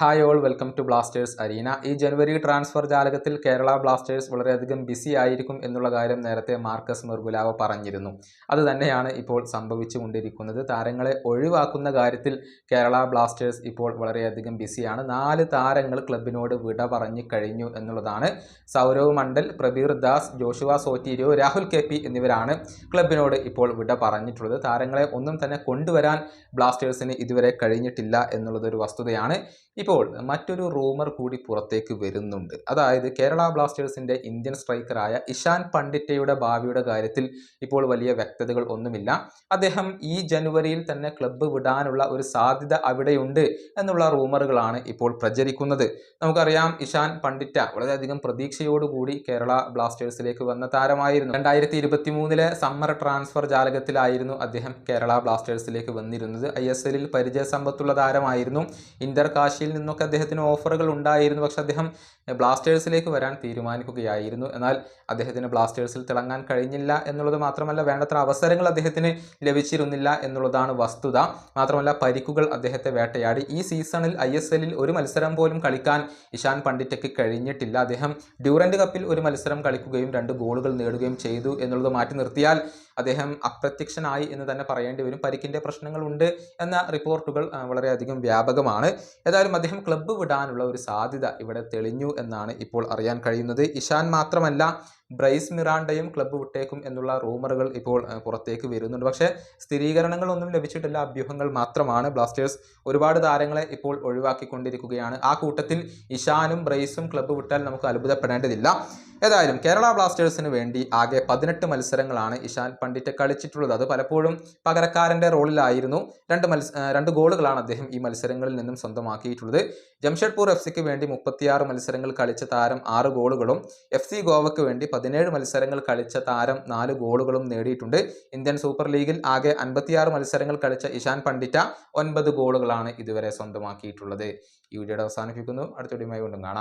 Hi all welcome to Blasters Arena ഈ ജനുവരി transfer ജാലകത്തിൽ കേരള ബ്ലാസ്റ്റേഴ്സ് വളരെയധികം ബിസി ആയിരിക്കും എന്നുള്ള കാര്യം നേരത്തെ മാർക്കസ് മെർഗുലാവ പറഞ്ഞിരുന്നു. അത് തന്നെയാണ് ഇപ്പോൾ സംഭവിച്ചുകൊണ്ടിരിക്കുന്നത്. താരങ്ങളെ ഒഴിവാക്കുന്ന കാര്യത്തിൽ കേരള ബ്ലാസ്റ്റേഴ്സ് ഇപ്പോൾ വളരെയധികം ബിസിയാണ് നാല് താരങ്ങൾ ക്ലബിനോട് വിട പറഞ്ഞു കഴിഞ്ഞു എന്നുള്ളതാണ് Sourav Mondal Prabir Das Joshua Sotirio Rahul K P എന്നിവരാണ് ക്ലബിനോട് ഇപ്പോൾ വിട പറഞ്ഞിട്ടുള്ളത്. താരങ്ങളെ ഒന്നും തന്നെ കൊണ്ടുവരാൻ ബ്ലാസ്റ്റേഴ്സിന് ഇതുവരെ കഴിഞ്ഞിട്ടില്ല എന്നുള്ളതൊരു വസ്തുതയാണ്. ഇപ്പോൾ മറ്റൊരു റൂമർ കൂടി പുറത്തേക്ക് വരുന്നുണ്ട്. അതായത് കേരള ബ്ലാസ്റ്റേഴ്സിന്റെ ഇന്ത്യൻ സ്ട്രൈക്കറായ ഇഷാൻ പണ്ഡിറ്റയുടെ ഭാവിയുടെ കാര്യത്തിൽ ഇപ്പോൾ വലിയ വ്യക്തതകൾ ഒന്നുമില്ല. അദ്ദേഹം ഈ ജനുവരിയിൽ തന്നെ ക്ലബ്ബ് വിടാനുള്ള ഒരു സാധ്യത അവിടെയുണ്ട് എന്നുള്ള റൂമറുകളാണ് ഇപ്പോൾ പ്രചരിക്കുന്നത്. നമുക്കറിയാം ഇഷാൻ പണ്ഡിറ്റ വളരെയധികം പ്രതീക്ഷയോടുകൂടി കേരള ബ്ലാസ്റ്റേഴ്സിലേക്ക് വന്ന താരമായിരുന്നു. രണ്ടായിരത്തി ഇരുപത്തി മൂന്നിലെ സമ്മർ ട്രാൻസ്ഫർ ജാലകത്തിലായിരുന്നു അദ്ദേഹം കേരള ബ്ലാസ്റ്റേഴ്സിലേക്ക് വന്നിരുന്നത്. ഐ എസ് എല്ലിൽ പരിചയ സമ്പത്തുള്ള താരമായിരുന്നു. ഇന്റർ കാശിയിൽ നിന്നൊക്കെ അദ്ദേഹത്തിന് ഓഫറുകൾ ഉണ്ടായിരുന്നു. പക്ഷെ അദ്ദേഹം ബ്ലാസ്റ്റേഴ്സിലേക്ക് വരാൻ തീരുമാനിക്കുകയായിരുന്നു. എന്നാൽ അദ്ദേഹത്തിന് ബ്ലാസ്റ്റേഴ്സിൽ തിളങ്ങാൻ കഴിഞ്ഞില്ല എന്നുള്ളത് മാത്രമല്ല വേണ്ടത്ര അവസരങ്ങൾ അദ്ദേഹത്തിന് ലഭിച്ചിരുന്നില്ല എന്നുള്ളതാണ് വസ്തുത. മാത്രമല്ല പരിക്കുകൾ അദ്ദേഹത്തെ വേട്ടയാടി. ഈ സീസണിൽ ഐ ഒരു മത്സരം പോലും കളിക്കാൻ ഇഷാൻ പണ്ഡിറ്റയ്ക്ക് കഴിഞ്ഞിട്ടില്ല. അദ്ദേഹം ഡ്യൂറന്റ് കപ്പിൽ ഒരു മത്സരം കളിക്കുകയും രണ്ട് ഗോളുകൾ നേടുകയും ചെയ്തു എന്നുള്ളത് മാറ്റി നിർത്തിയാൽ അദ്ദേഹം അപ്രത്യക്ഷനായി എന്ന് തന്നെ പറയേണ്ടി വരും. പരിക്കിന്റെ പ്രശ്നങ്ങളുണ്ട് എന്ന റിപ്പോർട്ടുകൾ വളരെയധികം വ്യാപകമാണ്. ഏതായാലും അദ്ദേഹം ക്ലബ്ബ് വിടാനുള്ള ഒരു സാധ്യത ഇവിടെ തെളിഞ്ഞു എന്നാണ് ഇപ്പോൾ അറിയാൻ കഴിയുന്നത്. ഇഷാൻ മാത്രമല്ല ബ്രൈസ് മിറാണ്ടയും ക്ലബ്ബ് വിട്ടേക്കും എന്നുള്ള റൂമറുകൾ ഇപ്പോൾ പുറത്തേക്ക് വരുന്നുണ്ട്. പക്ഷേ സ്ഥിരീകരണങ്ങളൊന്നും ലഭിച്ചിട്ടില്ല. അഭ്യൂഹങ്ങൾ മാത്രമാണ്. ബ്ലാസ്റ്റേഴ്സ് ഒരുപാട് താരങ്ങളെ ഇപ്പോൾ ഒഴിവാക്കിക്കൊണ്ടിരിക്കുകയാണ്. ആ കൂട്ടത്തിൽ ഇഷാനും ബ്രൈസും ക്ലബ്ബ് വിട്ടാൽ നമുക്ക് അത്ഭുതപ്പെടേണ്ടതില്ല. ഏതായാലും കേരള ബ്ലാസ്റ്റേഴ്സിന് വേണ്ടി ആകെ പതിനെട്ട് മത്സരങ്ങളാണ് ഇഷാൻ പണ്ഡിറ്റ് കളിച്ചിട്ടുള്ളത്. അത് പലപ്പോഴും പകരക്കാരന്റെ റോളിലായിരുന്നു. രണ്ട് മത്സ രണ്ട് ഗോളുകളാണ് അദ്ദേഹം ഈ മത്സരങ്ങളിൽ നിന്നും സ്വന്തമാക്കിയിട്ടുള്ളത്. ജംഷഡ്പൂർ എഫ് സിക്ക് വേണ്ടി മുപ്പത്തിയാറ് മത്സരങ്ങൾ കളിച്ച താരം ആറ് ഗോളുകളും എഫ് സി ഗോവയ്ക്ക് വേണ്ടി പതിനേഴ് മത്സരങ്ങൾ കളിച്ച താരം നാല് ഗോളുകളും നേടിയിട്ടുണ്ട്. ഇന്ത്യൻ സൂപ്പർ ലീഗിൽ ആകെ അൻപത്തിയാറ് മത്സരങ്ങൾ കളിച്ച ഇഷാൻ പണ്ഡിറ്റ ഒൻപത് ഗോളുകളാണ് ഇതുവരെ സ്വന്തമാക്കിയിട്ടുള്ളത്. ഈ വീഡിയോയുടെ അവസാനിപ്പിക്കുന്നു. അടുത്ത വീണ്ടും കാണാം.